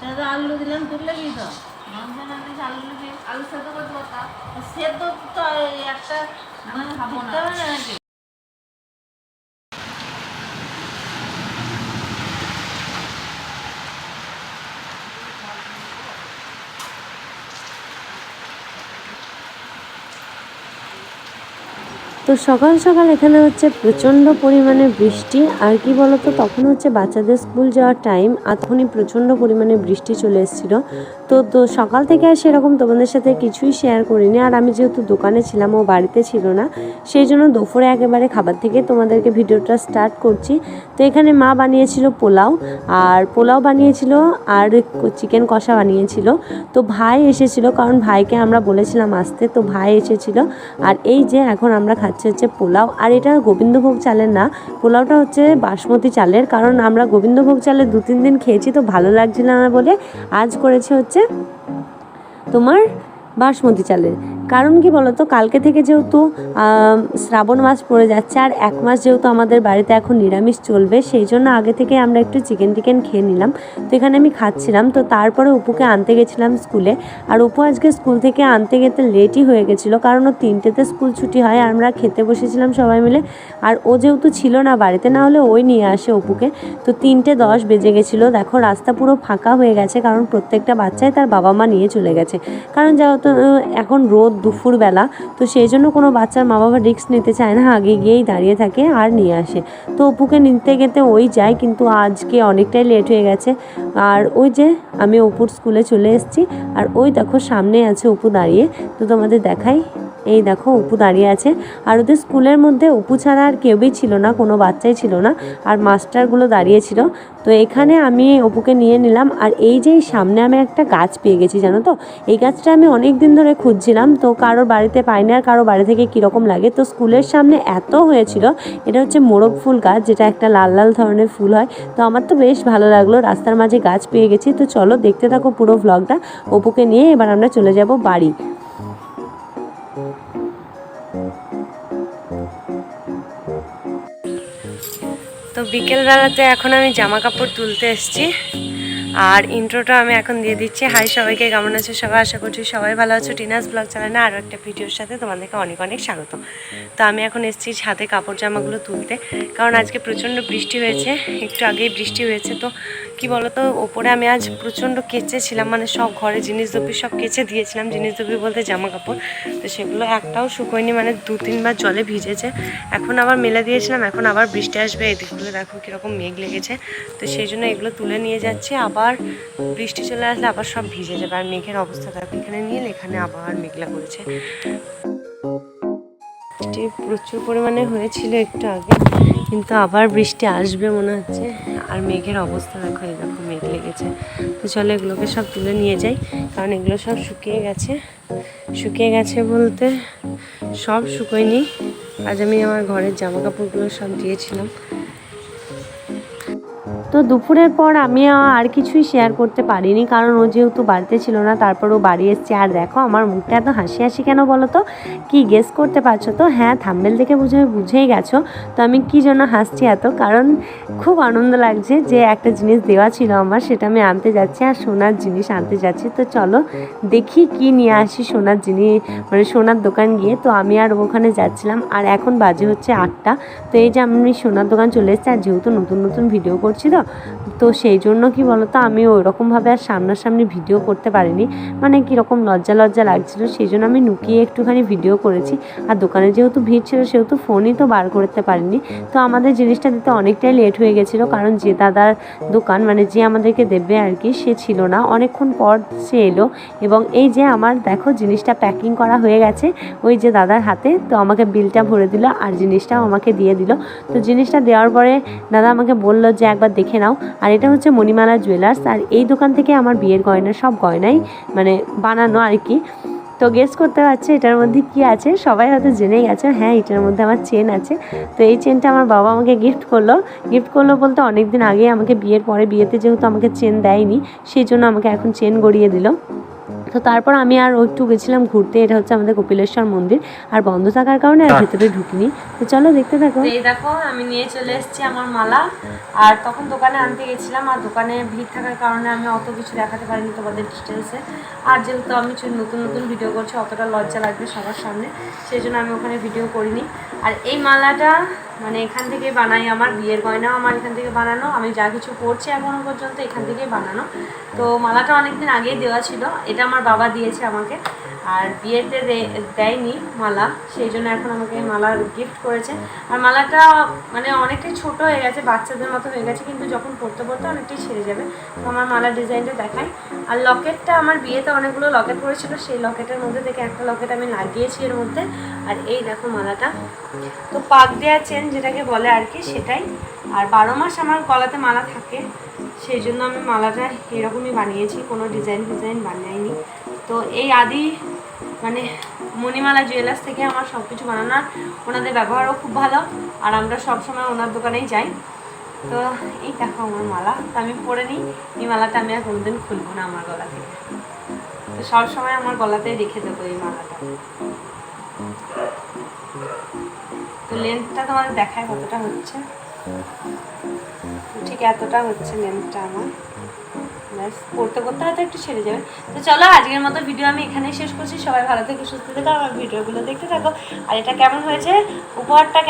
দাদা আলু দিলাম তুললে কি তো। আলু আলু সেদ্ধ করতে পারতাম। সেদ্ধ তো একটা মানে খাব না। না নাকি? তো সকাল সকাল এখানে হচ্ছে প্রচণ্ড পরিমাণে বৃষ্টি। আর কি বলতো, তখন হচ্ছে বাচ্চাদের স্কুল যাওয়ার টাইম আর তখনই প্রচণ্ড পরিমাণে বৃষ্টি চলে এসেছিল। তো তো সকাল থেকে আর সেরকম তোমাদের সাথে কিছুই শেয়ার করিনি। আর আমি যেহেতু দোকানে ছিলাম, ও বাড়িতে ছিল না, সেই জন্য দুপুরে একেবারে খাবার থেকে তোমাদেরকে ভিডিওটা স্টার্ট করছি। তো এখানে মা বানিয়েছিল পোলাও, আর পোলাও বানিয়েছিল আর চিকেন কষা বানিয়েছিল। তো ভাই এসেছিল, কারণ ভাইকে আমরা বলেছিলাম আসতে, তো ভাই এসেছিল। আর এই যে এখন আমরা খাচ্ছি হচ্ছে পোলাও, আর এটা গোবিন্দভোগ চালের না, পোলাওটা হচ্ছে বাসমতি চালের, কারণ আমরা গোবিন্দভোগ চালের দু তিন দিন খেয়েছি, তো ভালো লাগছিল না বলে আজ করেছে হচ্ছে তোমার বাসমতি চালের। কারণ কি বলতো? কালকে থেকে যেহেতু শ্রাবণ মাস পড়ে যাচ্ছে আর এক মাস যেহেতু আমাদের বাড়িতে এখন নিরামিষ চলবে, সেই জন্য আগে থেকে আমরা একটু চিকেন টিকেন খেয়ে নিলাম। তো এখানে আমি খাচ্ছিলাম, তো তারপরে অপুকে আনতে গেছিলাম স্কুলে। আর উপু আজকে স্কুল থেকে আনতে যেতে লেটই হয়ে গেছিল, কারণ ও তিনটেতে স্কুল ছুটি হয় আমরা খেতে বসেছিলাম সবাই মিলে। আর ও যেহেতু ছিল না বাড়িতে, না হলে ওই নিয়ে আসে অপুকে তো তিনটে দশ বেজে গেছিল, দেখো রাস্তা পুরো ফাঁকা হয়ে গেছে, কারণ প্রত্যেকটা বাচ্চাই তার বাবা মা নিয়ে চলে গেছে। কারণ যেহেতু এখন রোদ দুপুরবেলা। তো সেই জন্য কোনো বাচ্চার মা বাবা রিস্ক নিতে চায় না, আগে গিয়েই দাঁড়িয়ে থাকে আর নিয়ে আসে। তো অপুকে নিতে গেতে ওই যায়, কিন্তু আজকে অনেকটাই লেট হয়ে গেছে। আর ওই যে আমি অপুর স্কুলে চলে এসেছি, আর ওই দেখো সামনে আছে অপু দাঁড়িয়ে। তো তোমাদের দেখাই এই দেখো, অপু দাঁড়িয়ে আছে। আর ওদের স্কুলের মধ্যে অপু ছাড়া আর কেউই ছিল না, কোনো বাচ্চাই ছিল না। আর মাস্টারগুলো দাঁড়িয়ে ছিল। তো এখানে আমি অপুকে নিয়ে নিলাম। আর এই যে সামনে আমি একটা গাছ পেয়ে গেছি, জানো তো? এই গাছটা আমি অনেক দিন ধরে খুঁজছিলাম। তো কারোর বাড়িতে পাইনি আর কারও বাড়ি থেকে কীরকম লাগে। তো স্কুলের সামনে এত হয়েছিল। এটা হচ্ছে মোরগ ফুল গাছ, যেটা একটা লাল লাল ধরনের ফুল হয়। তো আমার তো বেশ ভালো লাগল। রাস্তার মাঝে গাছ পেয়ে গেছি। তো চলো দেখতে থাকো পুরো ভ্লগটা অপুকে নিয়ে এবার আমরা চলে যাব বাড়ি। তো বিকেলবেলাতে এখন আমি জামা কাপড় তুলতে এসেছি। আর ইন্ট্রোটা আমি এখন দিয়ে দিচ্ছি। হাই সবাইকে, কেমন আছো সবাই? আশা করছি সবাই ভালো আছো। টিনাস ব্লগ চ্যানেলে আরও একটা ভিডিওর সাথে তোমাদেরকে অনেক অনেক স্বাগত। তো আমি এখন এসেছি ছাদে কাপড় জামাগুলো তুলতে। কারণ আজকে প্রচণ্ড বৃষ্টি হয়েছে, একটু আগেই বৃষ্টি হয়েছে তো। কি বলতো, ওপরে আমি আজ প্রচণ্ড কেচেছিলাম মানে সব ঘরে জিনিস দপি সব কেচে দিয়েছিলাম, জিনিস দপি বলতে জামা কাপড়। তো সেগুলো একটাও শুকোয়নি মানে দু তিনবার জলে ভিজেছে। এখন আবার মেলে দিয়েছিলাম, এখন আবার বৃষ্টি আসবে, এদিকগুলো দেখো কীরকম মেঘ লেগেছে। তো সেই জন্য এগুলো তুলে নিয়ে যাচ্ছি। আবার বৃষ্টি চলে আসলে আবার সব ভিজে যাবে। আর মেঘের অবস্থা দেখো, এখানে নিয়ে এখানে আবার মেঘলা করেছে। বৃষ্টি প্রচুর পরিমাণে হয়েছিল একটু আগে, কিন্তু আবার বৃষ্টি আসবে মনে হচ্ছে। আর মেঘের অবস্থা দেখো এরকম মেঘ লেগেছে। তো চলো এগুলোকে সব তুলে নিয়ে যাই, কারণ এগুলো সব শুকিয়ে গেছে। শুকিয়ে গেছে বলতে সব শুকোয়নি। আজ আমি আমার ঘরের জামা কাপড়গুলো সব দিয়েছিলাম। তো দুপুরের পর আমি আর কিছুই শেয়ার করতে পারিনি কারণ ও যেহেতু বাড়িতে ছিল না, তারপর ও বাড়ি এসছে। আর দেখো, আমার মুখটা এত হাসি হাসি কেন বলো তো? কি গেস করতে পারছ তো? হ্যাঁ থাম্বেল দেখে বুঝে, বুঝেই গেছো। তো আমি কি জন্য হাসছি এত? কারণ খুব আনন্দ লাগছে যে একটা জিনিস দেওয়া ছিল আমার, সেটা আমি আনতে যাচ্ছি আর সোনার জিনিস আনতে যাচ্ছি। তো চলো, দেখি কি নিয়ে আসি সোনার জিনিস মানে সোনার দোকান গিয়ে। তো আমি আর ওখানে যাচ্ছিলাম আর এখন বাজে হচ্ছে আটটা। তো এই যে আমি সোনার দোকান চলে এসেছি আর যেহেতু নতুন নতুন ভিডিও করছি তো তো সেই জন্য কি বলতো, আমি ওইরকমভাবে আর সামনাসামনি ভিডিও করতে পারিনি। মানে কীরকম লজ্জা লজ্জা লাগছিল, সেই জন্য আমি লুকিয়ে একটুখানি ভিডিও করেছি। আর দোকানে যেহেতু ভিড় ছিল, সেহেতু ফোনই তো বার করতে পারিনি। তো আমাদের জিনিসটা দিতে অনেকটাই লেট হয়ে গেছিল, কারণ যে দাদার দোকান মানে যে আমাদেরকে দেবে আর কি, সে ছিল না। অনেকক্ষণ পর সে এলো এবং এই যে আমার, দেখো জিনিসটা প্যাকিং করা হয়ে গেছে ওই যে দাদার হাতে, তো আমাকে বিলটা ভরে দিল আর জিনিসটাও আমাকে দিয়ে দিল। তো জিনিসটা দেওয়ার পরে দাদা আমাকে বলল যে একবার দেখে নাও। আর এটা হচ্ছে মণিমালা জুয়েলার্স আর এই দোকান থেকে আমার বিয়ের গয়না, সব গয়নাই মানে বানানো আর কি। তো গেস করতে পারছে এটার মধ্যে কি আছে? সবাই হয়তো জেনেই গেছে। হ্যাঁ এটার মধ্যে আমার চেন আছে। তো এই চেনটা আমার বাবা আমাকে গিফট করল। গিফট করল বলতে অনেক দিন আগে আমাকে বিয়ের পরে বিয়েতে যেহেতু আমাকে চেন দেয়নি, সেই জন্য আমাকে এখন চেন গড়িয়ে দিল। তো তারপর আমি আর একটু গেছিলাম ঘুরতে এটা হচ্ছে আমাদের কপিলেশ্বর মন্দির। আর বন্ধ থাকার কারণে আর ভেতরে ঢুকিনি। তো চলো দেখতে থাকো। এই দেখো আমি নিয়ে চলে এসেছি আমার মালা। আর তখন দোকানে আনতে গেছিলাম আর দোকানে ভিড় থাকার কারণে আমি অত কিছু দেখাতে পারিনি তোমাদের ডিটেলসে আর যেহেতু আমি নতুন নতুন ভিডিও করছি অতটা লজ্জা লাগবে সবার সামনে সেই জন্য আমি ওখানে ভিডিও করিনি। আর এই মালাটা মানে এখান থেকে বানাই আমার, বিয়ের গয়নাও আমার এখান থেকে বানানো, আমি যা কিছু করছি এখনও পর্যন্ত এখান থেকেই বানানো। তো মালাটা অনেকদিন আগেই দেওয়া ছিল, এটা আমার বাবা দিয়েছে আমাকে। আর বিয়েতে দেয়নি মালা, সেই জন্য এখন আমাকে মালা গিফট করেছে। আর মালাটা মানে অনেকটাই ছোট হয়ে গেছে, বাচ্চাদের মতো হয়ে গেছে, কিন্তু যখন পরতে পড়তে অনেকটাই ছেড়ে যাবে। তো আমার মালার ডিজাইনটা দেখাই। আর লকেটটা আমার বিয়েতে অনেকগুলো লকেট পড়েছিল, সেই লকেটের মধ্যে থেকে একটা লকেট আমি লাগিয়েছি এর মধ্যে। আর এই দেখো মালাটা। তো পাক দেওয়া চেন যেটাকে বলে আর কি, সেটাই। আর বারো মাস আমার গলাতে মালা থাকে, সেই জন্য আমি মালাটা এরকমই বানিয়েছি, কোনো ডিজাইন ডিজাইন বানাইনি। তো এই আদি মানে মণিমালা জুয়েলার্স থেকে আমার সব কিছু বানানো ওনাদের ব্যবহারও খুব ভালো, আর আমরা সবসময় ওনার দোকানেই যাই। তো এই দেখো আমার মালা, তো আমি পরে নিই। এই মালাটা আমি আর কোনোদিন খুলবো না আমার গলা থেকে। তো সব সময় আমার গলাতেই রেখে দেবো এই মালাটা। তো লেন্থটা তোমাদের দেখায় কতটা হচ্ছে। ঠিক এতটা হচ্ছে লেন্থটা আমার। ব্যাস পড়তে পড়তে হয়তো একটু ছেড়ে যাবে। তো চলো, আজকের মতো ভিডিও আমি এখানেই শেষ করছি। সবাই ভালো থেকে, সুস্থ থেকো, আমার ভিডিওগুলো দেখতে থাকো। আর এটা কেমন হয়েছে? উপহারটা